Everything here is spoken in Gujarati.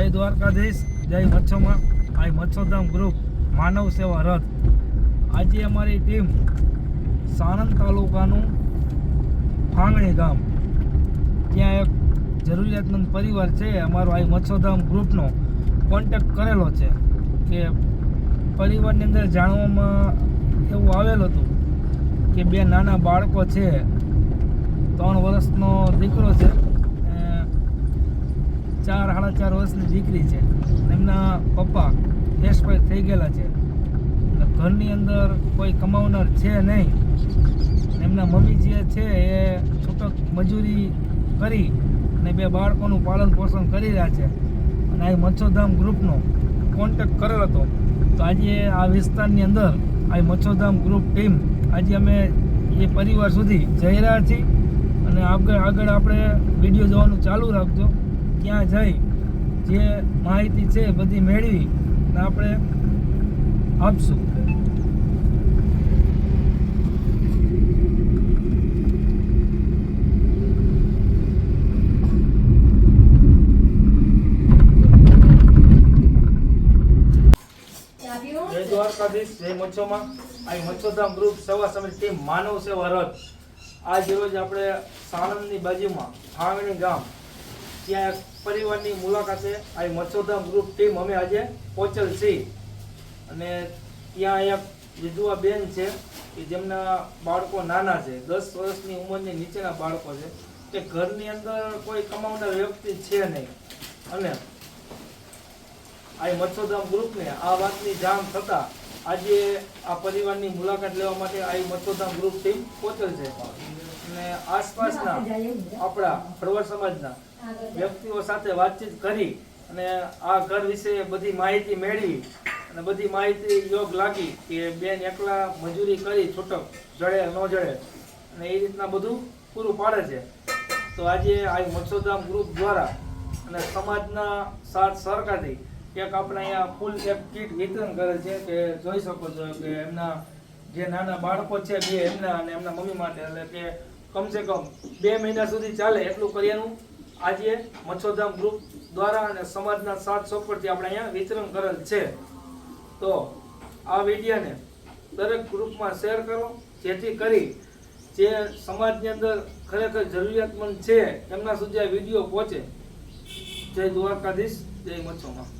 જય દ્વારકાધીશ, જય મચ્છોમાં. આ મચ્છોધામ ગ્રુપ માનવ સેવા રથ. આજે અમારી ટીમ સાણંદ તાલુકાનું ફાંગણી ગામ. ત્યાં એક જરૂરિયાતમંદ પરિવાર છે, અમારો આ મચ્છોધામ ગ્રુપનો કોન્ટેક્ટ કરેલો છે. કે પરિવારની અંદર જાણવામાં એવું આવેલું હતું કે બે નાના બાળકો છે, ત્રણ વર્ષનો દીકરો છે. ચાર સાડા ચાર વર્ષની દીકરી છે. એમના પપ્પા એક્સપાયર થઈ ગયેલા છે. ઘરની અંદર કોઈ કમાવનાર છે નહીં. એમના મમ્મી જે છે એ છૂટક મજૂરી કરી અને બે બાળકોનું પાલન પોષણ કરી રહ્યા છે. અને આ મચ્છોધામ ગ્રુપનો કોન્ટેક્ટ કરેલો હતો. તો આજે આ વિસ્તારની અંદર આ મચ્છોધામ ગ્રુપ ટીમ આજે અમે એ પરિવાર સુધી જઈ રહ્યા છીએ. અને આગળ આગળ આપણે વીડિયો જોવાનું ચાલુ રાખજો. ત્યાં જઈ જે માહિતી છે બધી મેળવી આપણે આપશું. જય દ્વારકાધીશ જય મચ્છોમાં. આ મચ્છોધામ ગ્રુપ સેવા સમિતિ ટીમ માનવ સેવા રથ. આજ રોજ આપણે સાણંદની બાજુમાં ફાંગણી ગામ ત્યાં એક પરિવારની મુલાકાતે આ મચ્છોધામ ગ્રુપ ટીમ અમે આજે પહોંચેલ છીએ. અને ત્યાં એક વિધવા બેન છે કે જેમના બાળકો નાના છે. દસ વર્ષની ઉંમરની નીચેના બાળકો છે. તે ઘરની અંદર કોઈ કમાવનાર વ્યક્તિ છે નહીં. અને આ મત્સ્યોધામ ગ્રુપને આ વાતની જાણ થતાં આજે આ પરિવારની મુલાકાત લેવા માટે આ મચ્છોધામ ગ્રુપ ટીમ પહોંચેલ છે. અને આસપાસના આપણા ફળવર સમાજના વ્યક્તિઓ સાથે વાતચીત કરી અને આ ઘર વિશે બધી માહિતી મેળવી અને બધી માહિતી યોગ લાગી કે બેન એકલા મજૂરી કરી છૂટક જડે ન જડે. અને એ રીતના બધું પૂરું પાડે છે. તો આજે આ મત્સ્યોધામ ગ્રુપ દ્વારા અને સમાજના સાથ સહકારથી એક આપણે અહીંયા ફૂલ એક કીટ વિતરણ કરે છે કે જોઈ શકો છો કે એમના જે નાના બાળકો છે બે એમના અને એમના મમ્મી માટે એટલે કે કમસે કમ બે મહિના સુધી ચાલે એટલું કરિયાનું આજે મચ્છોધામ ગ્રુપ દ્વારા અને સમાજના સાથ પરથી આપણે અહીંયા વિતરણ કરેલ છે. તો આ વિડીયોને દરેક ગ્રુપમાં શેર કરો, જેથી કરી જે સમાજની અંદર ખરેખર જરૂરિયાતમંદ છે, એમના સુધી આ વીડિયો પહોંચે. જય દ્વારકાધીશ, જય મચ્છોમાં